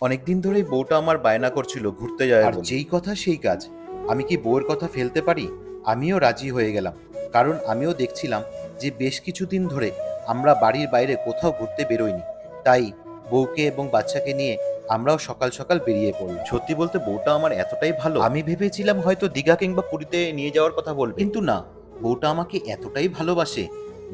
অনেকদিন ধরেই বউটা আমার বায়না করছিল ঘুরতে যাওয়ার আর যেই কথা সেই কাজ। আমি কি বউয়ের কথা ফেলতে পারি? আমিও রাজি হয়ে গেলাম। কারণ আমিও দেখছিলাম যে বেশ কিছুদিন ধরে আমরা বাড়ির বাইরে কোথাও ঘুরতে বেরোইনি। তাই বউকে এবং বাচ্চাকে নিয়ে আমরাও সকাল সকাল বেরিয়ে পড়লাম। সত্যি বলতে বউটা আমার এতটাই ভালো। আমি ভেবেছিলাম হয়তো দীঘা কিংবা পুরীতে নিয়ে যাওয়ার কথা বলবে। কিন্তু না। বউটা আমাকে এতটাই ভালোবাসে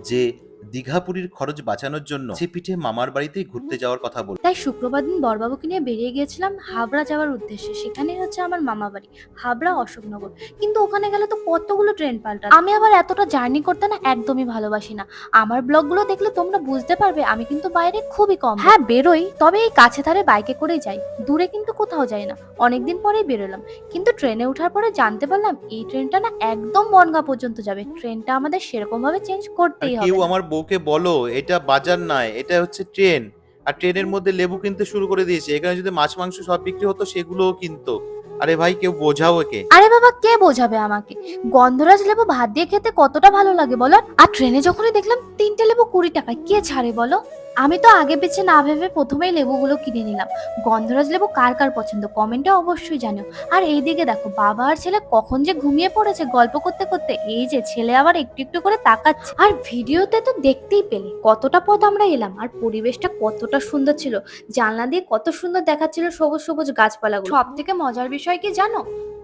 যে দীঘা পুরীর খরচ বাঁচানোর জন্য সে পিঠে মামার বাড়িতেই ঘুরতে যাওয়ার কথা বলবে তাই শুক্রবার দিন বরবাবুকে নিয়ে বেরিয়ে গিয়েছিলাম হাবড়া যাওয়ার উদ্দেশ্যে। সেখানে হচ্ছে আমার মামা বাড়ি হাবড়া অশোকনগর। কিন্তু ওখানে গেলে তো কতগুলো ট্রেন পাল্টা আমি আবার এতটা জার্নি করতে না একদমই ভালোবাসি না। আমার ব্লগগুলো দেখলে তোমরা বুঝতে পারবে আমি কিন্তু বাইরে খুবই কম। হ্যাঁ বেরোই তবে এই কাছে ধারে বাইকে করেই যাই। দূরে কিন্তু কোথাও যাই না। অনেকদিন পরেই বেরোলাম। কিন্তু ট্রেনে ওঠার পরে জানতে পারলাম এই ট্রেনটা না একদম বনগা পর্যন্ত যাবে। ট্রেনটা আমাদের সেরকম ভাবে চেঞ্জ করতেই হবে। কেউ আমার বউকে বলো, এটা বাজার নয়, এটা হচ্ছে ট্রেন। আর ট্রেনের মধ্যে লেবু কিনতে শুরু করে দিয়েছে। এখানে যদি মাছ, মাংস সব বিক্রি হতো, সেগুলোও কিনতো। আরে ভাই, কেউ বোঝাও একে। আরে বাবা, কে বোঝাবে আমাকে? গন্ধরাজ লেবু ভাত দিয়ে খেতে কতটা ভালো লাগে বলো? আর ট্রেনে যখনই দেখলাম তিনটে লেবু কুড়ি টাকায়, কে ছাড়ে বলো? আমি তো আগে পিছে না ভেবে প্রথমেই লেবুগুলো কিনে নিলাম। গন্ধরাজ লেবু কার কার পছন্দ? কমেন্টে অবশ্যই জানিও। আর এইদিকে দেখো, বাবা আর ছেলে কখন যে ঘুমিয়ে পড়েছে গল্প করতে করতে, এই যে ছেলে আবার একটু একটু করে তাকাচ্ছে। আর ভিডিওতে তো দেখতেই পেলে কতটা পথ আমরা এলাম, আর পরিবেশটা কতটা সুন্দর ছিল। জানলা দিয়ে কত সুন্দর দেখাচ্ছিল সবুজ সবুজ গাছপালাগুলো। সব থেকে মজার বিষয় কি জানো?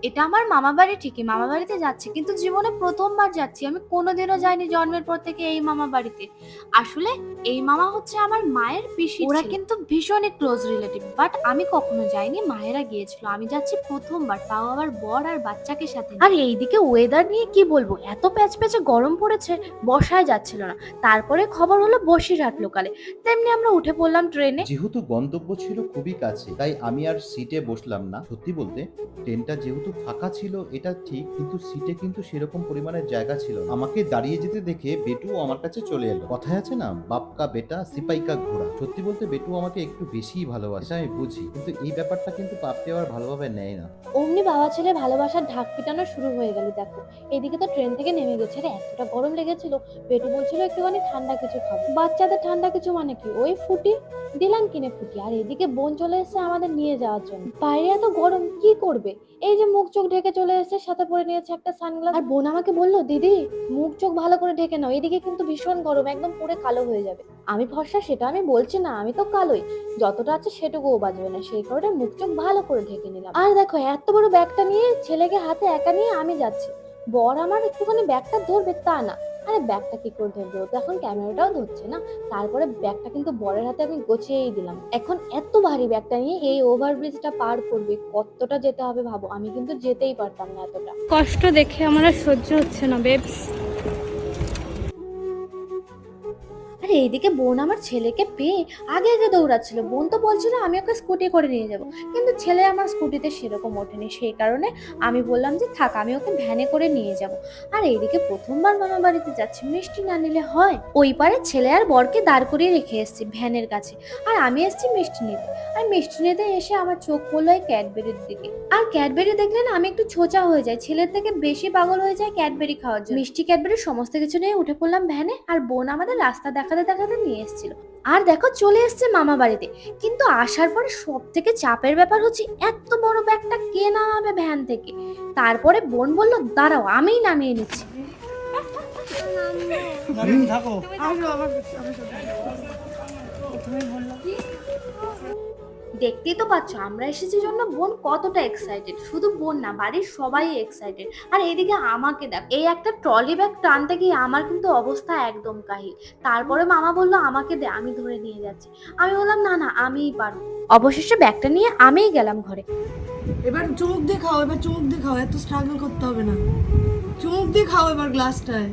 এটা আমার মামা বাড়ি ঠিকই মামা বাড়িতে যাচ্ছি কিন্তু জীবনে প্রথমবার যাচ্ছি আমি কোনোদিনও যাইনি জন্মের পর থেকে এই মামা বাড়িতে আসলে এই মামা হচ্ছে আমার মায়ের পিসি ওরা কিন্তু ভীষণই ক্লোজ রিলেটিভ বাট আমি কখনো যাইনি মায়েরা গিয়েছিল আমি যাচ্ছি প্রথমবার তাও আবার বর আর বাচ্চাকে সাথে। আর এইদিকে ওয়েদার নিয়ে কি বলব এত প্যাচ প্যাচে গরম পড়েছে বসায় যাচ্ছিল না। তারপরে খবর হলো বসিরহাট লোকালে তেমনি আমরা উঠে পড়লাম ট্রেনে যেহেতু গন্তব্য ছিল খুবই কাছে তাই আমি আর সিটে বসলাম না। সত্যি বলতে ট্রেনটা যেহেতু ফাঁকা ছিল, এটা ঠিক, কিন্তু সিটে কিন্তু সেরকম পরিমাণের জায়গা ছিল। আমাকে দাঁড়িয়ে যেতে দেখে বেটু আমার কাছে চলে এলো। কথায় আছে না বাপকা বেটা সিপাইকা ঘোড়া। সত্যি বলতে বেটু আমাকে একটু বেশিই ভালোবাসে। আমি বুঝি, কিন্তু এই ব্যাপারটা কিন্তু পাপড়ি আবার ভালোভাবে নেয় না। অমনি বাবা ছেলে ভালোবাসার ঢাক পিটানো শুরু হয়ে গেল, দেখো। এদিকে তো ট্রেন থেকে নেমে গেছে রে, এতটা গরম লেগেছিল। পেটু বলছিল, একটুখানি ঠান্ডা কিছু খাব বাচ্চাদের ঠান্ডা কিছু মানে কি? ওই ফুটি? দিলাম কিনে ফুটি। আর এদিকে বোন চলে এসেছে আমাদের নিয়ে যাওয়ার জন্য। বাইরে এত গরম, কি করবে? এই যে মুখ চোখ ঢেকে চলে এসেছে সাথে পরে নিয়েছে একটা সানগ্লাস। আর বোন আমাকে বলল, দিদি, মুখ চোখ ভালো করে ঢেকে নাও, এদিকে কিন্তু ভীষণ গরম, একদম পুরো কালো হয়ে যাবে। আমি ভরসা, সেটা আমি বলছি না, আমি তো কালোই। যতটা আছে সেটুকুও বাজবে না, সেই কারণে মুখ চোখ ভালো করে ঢেকে নিলাম। আর দেখো, এত বড় ব্যাগটা নিয়ে ছেলেকে হাতে একা নিয়ে আমি যাচ্ছি। বর আমার একটুখানি ব্যাগটা ধরবে, তা না। আরে ব্যাগটা কি করে ধরবে তো এখন ক্যামেরাটাও ধরছে না। তারপরে ব্যাগটা কিন্তু বরের হাতে আমি গোছিয়েই দিলাম। এখন এত ভারী ব্যাগটা নিয়ে এই ওভারব্রিজটা পার করবে, কতটা যেতে হবে ভাবো? আমি কিন্তু যেতেই পারতাম না এতটা। কষ্ট দেখে আমার সহ্য হচ্ছে না বেবস এইদিকে বোন আমার ছেলেকে পেয়ে আগে আগে দৌড়াচ্ছিল। বোন তো বলছিল আমি ওকে স্কুটি করে নিয়ে যাব। কিন্তু ছেলে আমার স্কুটিতে সেরকম ওঠেনি। সেই কারণে আমি বললাম যে, থাক, আমি ওকে ভ্যানে করে নিয়ে যাব। আর এইদিকে প্রথমবার মামা বাড়িতে যাচ্ছি। মিষ্টি না নিলে হয়? ওই পারে ছেলে আর বরকে দাঁড় করিয়ে রেখে এসেছি ভ্যানের কাছে। আর আমি এসেছি মিষ্টি নিতে। আর মিষ্টি নিতে এসে আমার চোখ পড়ল এই ক্যাডবেরির দিকে। আর ক্যাডবেরি দেখলে না আমি একটু ছোচা হয়ে যাই। ছেলের থেকে বেশি পাগল হয়ে যায় ক্যাডবেরি খাওয়ার জন্য। মিষ্টি ক্যাডবেরি সমস্ত কিছু নিয়ে উঠে পড়লাম ভ্যানে আর বোন আমাদের রাস্তা দেখাতে দেখাতে নিয়ে এসেছিল। আর দেখো চলে এসছে মামা বাড়িতে। কিন্তু আসার পরে সব থেকে চাপের ব্যাপার হচ্ছে এত বড় ব্যাগটা কে নামাবে ভ্যান থেকে? তারপরে বোন বলল দাঁড়াও আমিই নামিয়ে নিচ্ছি। থাকো। দেখতেই তো পাচ্ছ, আমরা এসেছি জন্য বোন কতটা এক্সাইটেড শুধু বোন না, বাড়ির সবাই এক্সাইটেড আর এইদিকে আমাকে দেখ, এই একটা ট্রলি ব্যাগ টানতে গিয়ে আমার কিন্তু অবস্থা একদম কাহিল। তারপরে মামা বলল, আমাকে দে, আমি ধরে নিয়ে যাচ্ছি। আমি বললাম, না না, আমিই পারব। অবশেষে ব্যাগটা নিয়ে আমিই গেলাম ঘরে। এবার চুমুক দিয়ে খাও, এবার চুমুক দিয়ে খাও, এত স্ট্রাগল করতে হবে না। চুমুক দিয়ে খাও এবার গ্লাসটায়